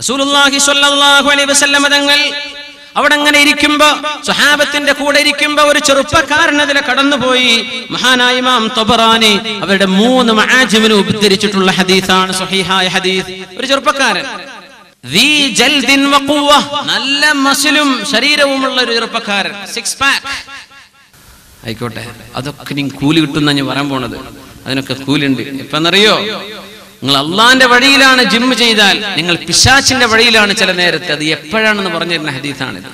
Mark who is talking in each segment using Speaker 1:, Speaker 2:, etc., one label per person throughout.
Speaker 1: റസൂലുള്ളാഹി സ്വല്ലല്ലാഹു അലൈഹി വസല്ലം തങ്ങൾ അവിടെ അങ്ങനെ ഇരിക്കുമ്പോ സുഹാബത്തിന്റെ കൂടെ ഇരിക്കുമ്പോ ഒരു ചെറുപ്പക്കാരൻ അതിലെ കടന്നുപോയി. മഹാനായ ഇമാം തൊബറാനി അവരുടെ മൂന്ന് മഹാജിമിനെ ഉദ്ധരിച്ചിട്ടുള്ള ഹദീസാണ് സഹിഹായ ഹദീസ്. ഒരു ചെറുപ്പക്കാരൻ. നല്ല മസിലും ശരീരവുമുള്ള ഒരു ചെറുപ്പക്കാരൻ. സിക്സ് പാക്ക് ആയിക്കോട്ടെ അതൊക്കെ നീ കൂലി കിട്ടുന്ന ഞാൻ പറയാൻ പോണത്. അതിനൊക്കെ കൂലുണ്ട് ഇപ്പൊ എന്നറിയോ നിങ്ങൾ അള്ളാന്റെ വഴിയിലാണ് ജിം ചെയ്താൽ നിങ്ങൾ പിശാച്ചിന്റെ വഴിയിലാണ് ചില നേരത്തെ. അത് എപ്പോഴാണെന്ന് പറഞ്ഞിരുന്ന ഹദീസാണിത്.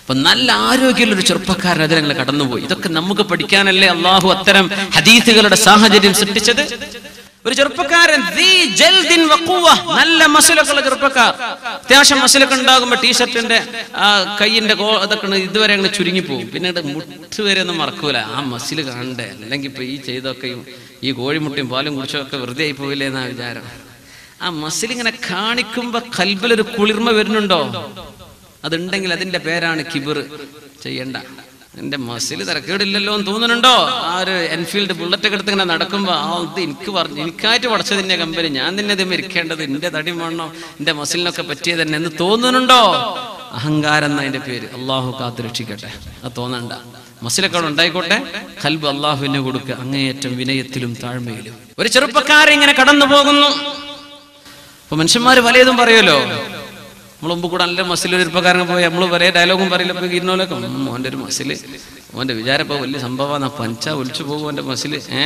Speaker 1: അപ്പൊ നല്ല ആരോഗ്യമുള്ള ഒരു ചെറുപ്പക്കാരൻ അതിൽ നിങ്ങൾ കടന്നുപോയി. ഇതൊക്കെ നമുക്ക് പഠിക്കാനല്ലേ അള്ളാഹു അത്തരം ഹദീസുകളുടെ സാഹചര്യം സൃഷ്ടിച്ചത്? ഒരു ചെറുപ്പക്കാരൻ. നല്ല മസിലൊക്കെയുള്ള ചെറുപ്പക്കാർ. അത്യാവശ്യം മസിലൊക്കെ ഉണ്ടാകുമ്പോ ടീഷർട്ടിന്റെ കൈയിന്റെ കോ അതൊക്കെ ഇതുവരെ അങ്ങനെ ചുരുങ്ങി പോകും. പിന്നീട് മുട്ട് വരെ ഒന്നും മറക്കൂല. ആ മസിൽ കാണണ്ടേ അല്ലെങ്കിൽ ഇപ്പൊ ഈ ചെയ്തൊക്കെയും ഈ കോഴിമുട്ടയും പാലും കുടിച്ചൊക്കെ വെറുതെ ആയി പോയില്ലേ എന്നാ വിചാരം. ആ മസിൽ ഇങ്ങനെ കാണിക്കുമ്പോ കൽബിലൊരു കുളിർമ വരുന്നുണ്ടോ? അതുണ്ടെങ്കിൽ അതിന്റെ പേരാണ് കിബിർ. ചെയ്യണ്ട. എന്റെ മസിൽ തിരക്കേടില്ലല്ലോ എന്ന് തോന്നുന്നുണ്ടോ? ആ ഒരു എൻഫീൽഡ് ബുള്ളറ്റ് ഒക്കെ എടുത്ത് ഇങ്ങനെ നടക്കുമ്പോ ആ ഇത് എനിക്ക് പറഞ്ഞു എനിക്കായിട്ട് പഠിച്ചതിന്റെ കമ്പനി. ഞാൻ തന്നെ ഇത് മരിക്കേണ്ടത് എന്റെ തടി വേണോ എന്റെ മസിലിനൊക്കെ പറ്റിയത് തന്നെ എന്ന് തോന്നുന്നുണ്ടോ? അഹങ്കാരം എന്ന അതിന്റെ പേര്. അള്ളാഹു കാത്തു രക്ഷിക്കട്ടെ. അത് തോന്നണ്ട. മസിലൊക്കെ ഉണ്ടായിക്കോട്ടെ. കൽബ് അള്ളാഹുവിനെ കൊടുക്കുക. അങ്ങേയറ്റം വിനയത്തിലും താഴ്മയിലും. ഒരു ചെറുപ്പക്കാരൻ ഇങ്ങനെ കടന്നു പോകുന്നു അപ്പൊ മനുഷ്യന്മാര് പലതും പറയുമല്ലോ. നമ്മൾ മുമ്പ് കൂടെ നല്ല മസിൽ ഒരു ചെറുപ്പക്കാരൻ പോയി നമ്മൾ വരെ ഡയലോഗും പറയില്ല. ഇപ്പൊ ഇരുന്നോലൊക്കെ മോന്റെ ഒരു മസിൽ. മോന്റെ വിചാരം ഇപ്പൊ വലിയ സംഭവമാണ് പഞ്ച ഒലിച്ചു പോകും എന്റെ മസിൽ ഏ?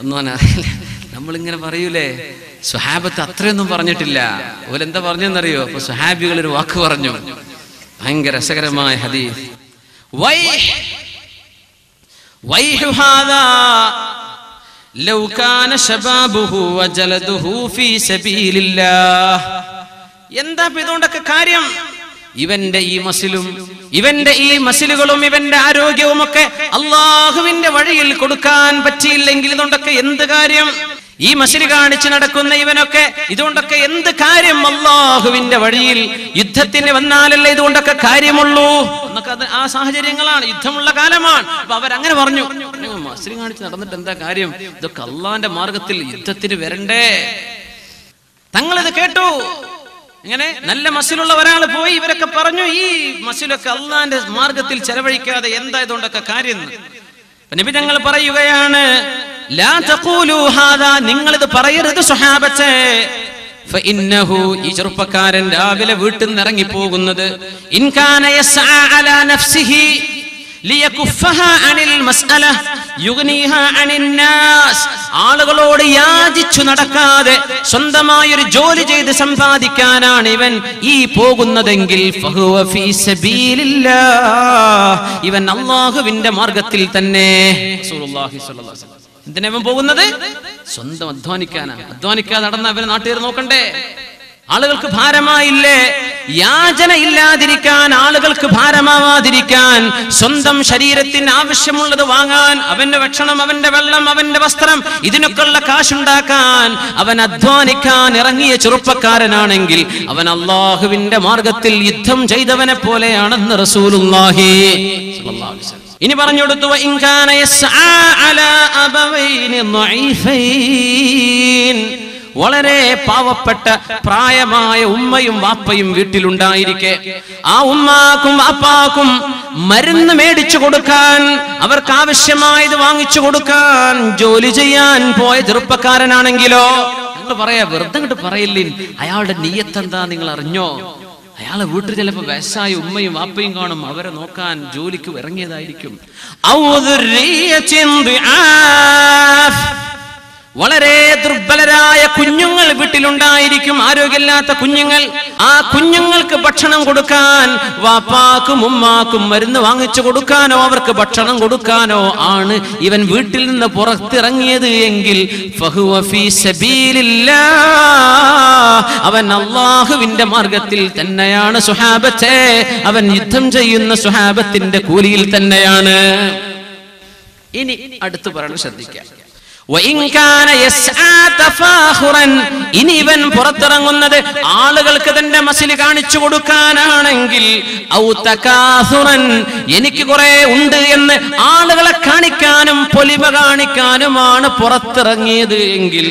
Speaker 1: ഒന്നും അറിയില്ല. നമ്മളിങ്ങനെ പറയൂലേ സുഹാബത്ത് അത്രയൊന്നും പറഞ്ഞിട്ടില്ല. ഓലെന്താ പറഞ്ഞെന്നറിയോ? അപ്പൊ സുഹാബികൾ ഒരു വാക്ക് പറഞ്ഞു. ഭയങ്കര രസകരമായ ഹദീസ്. വൈ വൈഹു ഹാദാ ലൗ കാന ശബാബുഹു വജലദുഹു ഫീ സബീലില്ലാഹ്. എന്താ ഇതുകൊണ്ടൊക്കെ കാര്യം? ഇവന്റെ ഈ മസിലും ഇവന്റെ ഈ മസിലുകളും ഇവന്റെ ആരോഗ്യവും ഒക്കെ അള്ളാഹുവിന്റെ വഴിയിൽ കൊടുക്കാൻ പറ്റിയില്ലെങ്കിൽ ഇതുകൊണ്ടൊക്കെ എന്ത് കാര്യം? ഈ മസിൽ കാണിച്ച് നടക്കുന്ന ഇവനൊക്കെ ഇതുകൊണ്ടൊക്കെ എന്ത് കാര്യം അള്ളാഹുവിന്റെ വഴിയിൽ യുദ്ധത്തിന് വന്നാലല്ലേ ഇതുകൊണ്ടൊക്കെ കാര്യമുള്ളൂ? എന്നൊക്കെ അത് ആ സാഹചര്യങ്ങളാണ് യുദ്ധമുള്ള കാലമാണ്. അപ്പൊ അവരങ്ങനെ പറഞ്ഞു. മസിൽ കാണിച്ച് നടന്നിട്ട് എന്താ കാര്യം? ഇതൊക്കെ അള്ളാന്റെ മാർഗത്തിൽ യുദ്ധത്തിന് വരണ്ടേ? തങ്ങളിത് കേട്ടു. ഇങ്ങനെ നല്ല മസിലുള്ള ഒരാൾ പോയി ഇവരൊക്കെ പറഞ്ഞു ഈ മസിലൊക്കെ അള്ളാന്റെ മാർഗത്തിൽ ചെലവഴിക്കാതെ എന്താ ഇതുകൊണ്ടൊക്കെ കാര്യം? നബി ഞങ്ങൾ പറയുകയാണ് നിങ്ങളിത് പറയരുത് ഫഇന്നഹു ഈ ചെറുപ്പക്കാരൻ രാവിലെ വീട്ടിൽ നിന്ന് ഇറങ്ങി പോകുന്നത് ആളുകളോട് യാചിച്ചു നടക്കാതെ സ്വന്തമായി ഒരു ജോലി ചെയ്ത് സമ്പാദിക്കാനാണ് ഇവൻ ഈ പോകുന്നതെങ്കിൽ. ഇവൻ അള്ളാഹുവിന്റെ മാർഗത്തിൽ തന്നെ. എന്തിനാ ഇവൻ പോകുന്നത്? സ്വന്തം അധ്വാനിക്കാനാണ്. അധ്വാനിക്കാതെ നടന്ന അവരെ നാട്ടുകാർ നോക്കണ്ടേ? ആളുകൾക്ക് ഭാരമായില്ലേ? യാചന ഇല്ലാതിരിക്കാൻ ആളുകൾക്ക് ഭാരമാവാതിരിക്കാൻ സ്വന്തം ശരീരത്തിന് ആവശ്യമുള്ളത് വാങ്ങാൻ അവന്റെ ഭക്ഷണം അവന്റെ വെള്ളം അവന്റെ വസ്ത്രം ഇതിനൊക്കെയുള്ള കാശുണ്ടാക്കാൻ അവൻ അധ്വാനിക്കാൻ ഇറങ്ങിയ ചെറുപ്പക്കാരനാണെങ്കിൽ അവൻ അള്ളാഹുവിന്റെ മാർഗത്തിൽ യുദ്ധം ചെയ്തവനെ പോലെയാണെന്ന് റസൂലുല്ലാഹി. ഇനി പറഞ്ഞു കൊടുത്തു "വഇൻ കാന അല അബവൈനി ളഈഫൈൻ." വളരെ പാവപ്പെട്ട പ്രായമായ ഉമ്മയും വാപ്പയും വീട്ടിലുണ്ടായിരിക്കെ. ആ ഉമ്മാക്കും വാപ്പാക്കും മരുന്ന് മേടിച്ചു കൊടുക്കാൻ അവർക്ക് ആവശ്യമായത് വാങ്ങിച്ചു കൊടുക്കാൻ ജോലി ചെയ്യാൻ പോയ ചെറുപ്പക്കാരനാണെങ്കിലോ? നിങ്ങൾ പറയാ വെറുതെ അങ്ങോട്ട് പറയില്ലേ അയാളുടെ നീയത്തെന്താ നിങ്ങൾ അറിഞ്ഞോ? അയാളെ വീട്ടിൽ ചിലപ്പോ വയസ്സായ ഉമ്മയും വാപ്പയും കാണും അവരെ നോക്കാൻ ജോലിക്ക് ഇറങ്ങിയതായിരിക്കും. വളരെ ദുർബലരായ കുഞ്ഞുങ്ങൾ വീട്ടിലുണ്ടായിരിക്കും ആരോഗ്യമില്ലാത്ത കുഞ്ഞുങ്ങൾ. ആ കുഞ്ഞുങ്ങൾക്ക് ഭക്ഷണം കൊടുക്കാൻ വാപ്പാക്കും ഉമ്മാക്കും മരുന്ന് വാങ്ങിച്ചു കൊടുക്കാനോ അവർക്ക് ഭക്ഷണം കൊടുക്കാനോ ആണ് ഇവൻ വീട്ടിൽ നിന്ന് പുറത്തിറങ്ങിയത് എങ്കിൽ. അവൻ അള്ളാഹുവിന്റെ മാർഗത്തിൽ തന്നെയാണ് സുഹാബത്തെ. അവൻ യുദ്ധം ചെയ്യുന്ന സുഹാബത്തിന്റെ കൂലിയിൽ തന്നെയാണ്. ഇനി അടുത്ത് പറയണം ശ്രദ്ധിക്കാം. ഇനി ഇവൻ പുറത്തിറങ്ങുന്നത് ആളുകൾക്ക് തന്റെ മസിൽ കാണിച്ചു കൊടുക്കാനാണെങ്കിൽ എനിക്ക് കുറെ ഉണ്ട് എന്ന് ആളുകളെ കാണിക്കാനും പൊലിമ കാണിക്കാനുമാണ് പുറത്തിറങ്ങിയത് എങ്കിൽ.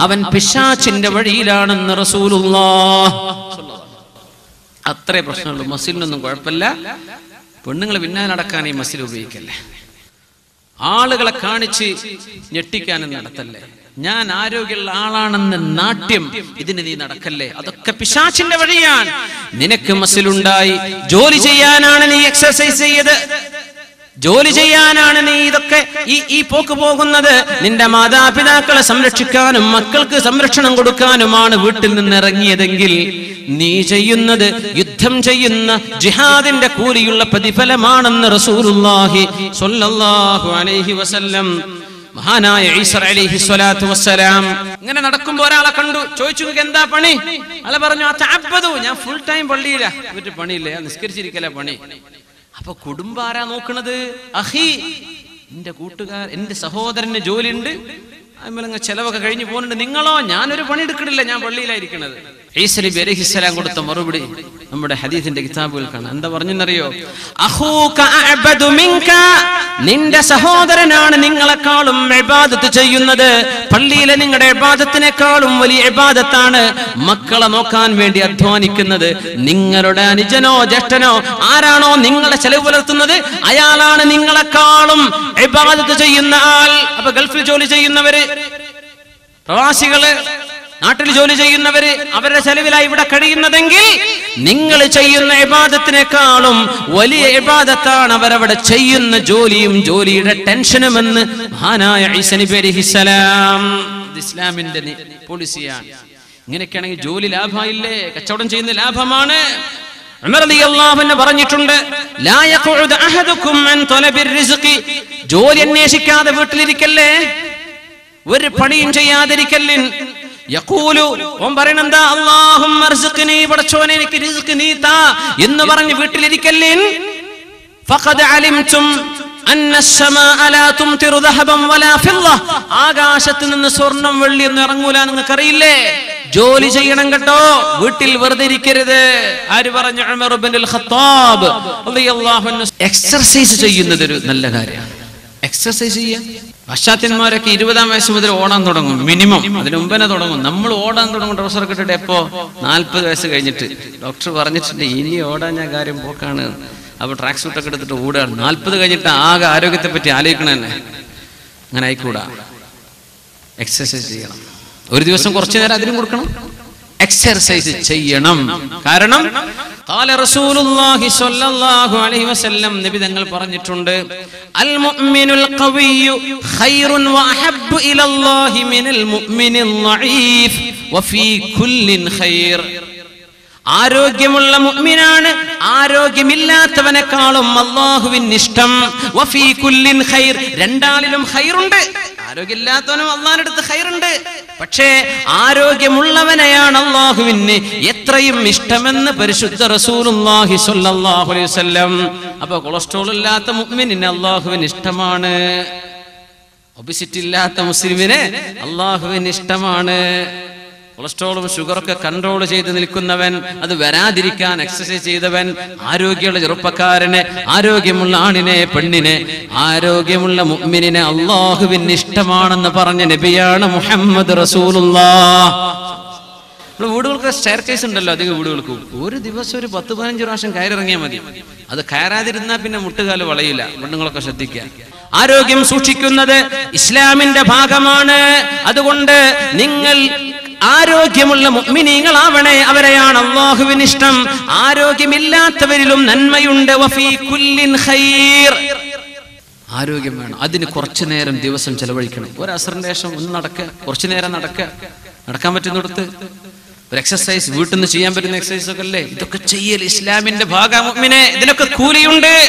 Speaker 1: അവൻ പിശാച്ചിന്റെ വഴിയിലാണെന്ന് റസൂലുള്ള അത്രേ പ്രശ്നമുള്ളൂ മസിലിനൊന്നും കുഴപ്പമില്ല പെണ്ണുങ്ങൾ പിന്നാലെ നടക്കാൻ ഈ മസിൽ ഉപയോഗിക്കല്ലേ? ആളുകളെ കാണിച്ച് ഞെട്ടിക്കാനും നടത്തല്ലേ? ഞാൻ ആരോഗ്യമുള്ള ആളാണെന്ന് നാട്യം ഇതിന് നീ നടക്കല്ലേ? അതൊക്കെ പിശാച്ചിന്റെ വഴിയാണ്. നിനക്ക് മസിലുണ്ടായി. ജോലി ചെയ്യാനാണ് നീ എക്സസൈസ് ചെയ്ത്. ജോലി ചെയ്യാനാണ് നീ ഇതൊക്കെ ഈ ഈ പോക്ക് പോകുന്നത്. നിന്റെ മാതാപിതാക്കളെ സംരക്ഷിക്കാനും മക്കൾക്ക് സംരക്ഷണം കൊടുക്കാനുമാണ് വീട്ടിൽ നിന്ന് ഇറങ്ങിയതെങ്കിൽ നീ ചെയ്യുന്നത് യുദ്ധം ചെയ്യുന്ന ജിഹാദിന്റെ കൂലിയുള്ള പ്രതിഫലമാണെന്ന് റസൂലുള്ളാഹി സ്വല്ലല്ലാഹു അലൈഹി വസല്ലം മഹാനായ ഈസർ സ്വലാത്തു വസ്സലാം ഇങ്ങനെ നടക്കുമ്പോ ഒരാളെ കണ്ടു. ചോദിച്ചു "നിങ്ങൾക്ക് എന്താ പണി? അല്ല പറഞ്ഞു അത്തഅബ്ബദു ഞാൻ ഫുൾ ടൈം പള്ളിയില്ല എന്നിട്ട് പണിയില്ല. നിസ്കരിച്ചിരിക്കല പണി. അപ്പൊ കുടുംബാരാ നോക്കണത്? അഹി എന്റെ കൂട്ടുകാർ എന്റെ സഹോദരന് ജോലിയുണ്ട്. അതുപോലെ ചെലവൊക്കെ കഴിഞ്ഞു പോകുന്നുണ്ട്. നിങ്ങളോ? ഞാനൊരു പണി എടുക്കണില്ല. ഞാൻ പള്ളിയിലായിരിക്കണത് ഈസലി അലഹിസ്സലാം കൊടുത്ത മറുപടി നമ്മുടെ ഹദീസിന്റെ കിതാബുകൾ കാണാം. എന്താ പറഞ്ഞെന്നറിയോ? നിന്റെ സഹോദരനാണ് നിങ്ങളെക്കാളും ഇബാദത്ത് ചെയ്യുന്നത്. പള്ളിയിലെ നിങ്ങളുടെ എബാദത്തിനേക്കാളും വലിയ ഇബാദത്താണ് മക്കളെ നോക്കാൻ വേണ്ടി അധ്വാനിക്കുന്നത്. നിങ്ങളുടെ അനുജനോ ജ്യേഷ്ഠനോ ആരാണോ നിങ്ങളെ ചെലവ് പുലർത്തുന്നത്? അയാളാണ് നിങ്ങളെക്കാളും ഇബാദത്ത് ചെയ്യുന്ന ആൾ. അപ്പൊ ഗൾഫിൽ ജോലി ചെയ്യുന്നവര് പ്രവാസികൾ നാട്ടിൽ ജോലി ചെയ്യുന്നവര് അവരുടെ ചെലവിലായി ഇവിടെ കഴിയുന്നതെങ്കിൽ നിങ്ങൾ ചെയ്യുന്ന എബാദത്തിനേക്കാളും വലിയ ഇബാദത്താണ് അവരവിടെ ചെയ്യുന്ന ജോലിയും ജോലിയുടെ ടെൻഷനുമെന്ന് മഹാനായ ഇസ്ലാമിന്റെ പോളിസിയാണ് ഇങ്ങനെയൊക്കെയാണെങ്കിൽ ജോലി ലാഭമായില്ലേ? കച്ചവടം ചെയ്യുന്ന ലാഭമാണ്. പറഞ്ഞിട്ടുണ്ട് ജോലി അന്വേഷിക്കാതെ വീട്ടിലിരിക്കല്ലേ? ഒരു പണിയും ചെയ്യാതിരിക്കല്ലിൻ. യഖൂലു ഓൻ എനിക്ക് റിസ്ക് എന്ന് പറഞ്ഞ് വീട്ടിലിരിക്കല്ലേ? അലിംതും ആകാശത്ത് നിന്ന് സ്വർണം വെള്ളി ഒന്നും ഇറങ്ങൂല നിങ്ങൾക്ക് ജോലി ചെയ്യണം കേട്ടോ വീട്ടിൽ വെറുതെ ഇരിക്കരുത്. ആര് പറഞ്ഞു? എക്സർസൈസ് ചെയ്യുന്നത് ഒരു നല്ല കാര്യമാണ്. എക്സർസൈസ് ചെയ്യാം പാശ്ചാത്യന്മാരൊക്കെ ഇരുപതാം വയസ്സ് മുതൽ ഓടാൻ തുടങ്ങും മിനിമം. അതിന് മുമ്പനെ തുടങ്ങും. നമ്മൾ ഓടാൻ തുടങ്ങും ട്രൗസർ ഇട്ടിട്ട് എപ്പോ? നാൽപ്പത് വയസ്സ് കഴിഞ്ഞിട്ട്. ഡോക്ടർ പറഞ്ഞിട്ടുണ്ട് ഇനി ഓടാൻ ഞാൻ കാര്യം പോക്കാണ്. അപ്പൊ ട്രാക്ക് സൂട്ടൊക്കെ എടുത്തിട്ട് ഓടുകയാണ്. നാൽപ്പത് കഴിഞ്ഞിട്ട് ആകെ ആരോഗ്യത്തെ പറ്റി ആലോചിക്കണം അങ്ങനെ ആയിക്കൂടാ. എക്സസൈസ് ചെയ്യണം. ഒരു ദിവസം കുറച്ചു നേരം അതിനും കൊടുക്കണം. എക്സർസൈസ് ചെയ്യണം. കാരണം قال رسول الله صلى الله عليه وسلم നബി തങ്ങൾ പറഞ്ഞിട്ടുണ്ട് അൽ മുഅ്മിനുൽ ഖവിയ്യു ഖൈറുൻ വഅഹബ്ബു ഇലല്ലാഹി മിനൽ മുഅ്മിനിൽ ളഈഫ് വഫീ കുല്ലിൻ ഖൈർ ആരോഗ്യമുള്ള മുഅ്മിനാണ് ആരോഗ്യമില്ലാത്തവനെക്കാളും അള്ളാഹുവിന് ഇഷ്ടം വഫീ കുല്ലിൻ ഖൈർ രണ്ടാളിലും ഖൈറുണ്ട് ആരോഗ്യമില്ലാത്തവനും അള്ളാഹിനടുത്ത് ഹൈറുണ്ട് പക്ഷേ ആരോഗ്യമുള്ളവനെയാണ് അള്ളാഹുവിന് എത്രയും ഇഷ്ടമെന്ന് പരിശുദ്ധ റസൂലുള്ളാഹി സ്വല്ലല്ലാഹു അലൈഹി വസല്ലം. അപ്പൊ കൊളസ്ട്രോൾ ഇല്ലാത്ത മുഅ്മിനിന് അള്ളാഹുവിന് ഇഷ്ടമാണ്. ഒബിസിറ്റി ഇല്ലാത്ത മുസ്ലിമിന് അള്ളാഹുവിന് ഇഷ്ടമാണ്. കൊളസ്ട്രോളും ഷുഗറൊക്കെ കൺട്രോൾ ചെയ്ത് നിൽക്കുന്നവൻ അത് വരാതിരിക്കാൻ എക്സസൈസ് ചെയ്തവൻ ആരോഗ്യമുള്ള ചെറുപ്പക്കാരനെ ആരോഗ്യമുള്ള ആണിനെ പെണ്ണിനെ ആരോഗ്യമുള്ള മുഅ്മിനിനെ അള്ളാഹുവിന് ഇഷ്ടമാണെന്ന് പറഞ്ഞ നബിയാണ് മുഹമ്മദ് റസൂലുള്ളാഹ്. നമ്മുടെ വീടുകൾക്ക് സ്റ്റെയർ കേസ് ഉണ്ടല്ലോ അധികം വീടുകൾക്ക്. ഒരു ദിവസം ഒരു പത്ത് പതിനഞ്ച് പ്രാവശ്യം കയറിറങ്ങിയാൽ മതി. അത് കയറാതിരുന്നാൽ പിന്നെ മുട്ടുകാൽ വളയില്ല പെണ്ണുങ്ങളൊക്കെ ശ്രദ്ധിക്കുക ആരോഗ്യം സൂക്ഷിക്കുന്നത് ഇസ്ലാമിന്റെ ഭാഗമാണ്. അതുകൊണ്ട് നിങ്ങൾ ആരോഗ്യമുള്ള മുഗ്മിനീങ്ങളാവണേ അവരെയാണ് അള്ളാഹുവിന് ഇഷ്ടം ആരോഗ്യമില്ലാത്തവരിലും നന്മയുണ്ട്. വഫീ കുല്ലിൻ ഖൈർ. ആരോഗ്യം വേണം. അതിന് കുറച്ചു നേരം ദിവസം ചെലവഴിക്കണം. ഒരു അസറിന്റെ ശേഷം ഒന്ന് നടക്കുക കുറച്ചു നേരം നടക്കുക നടക്കാൻ പറ്റുന്നിടത്ത് ഒരു എക്സസൈസ് വീട്ടിൽ നിന്ന് ചെയ്യാൻ പറ്റുന്ന എക്സസൈസ് ഒക്കെ അല്ലേ? ഇതൊക്കെ ചെയ്യൽ ഇസ്ലാമിന്റെ ഭാഗമിനെ ഇതിനൊക്കെ കൂലിയുണ്ട്.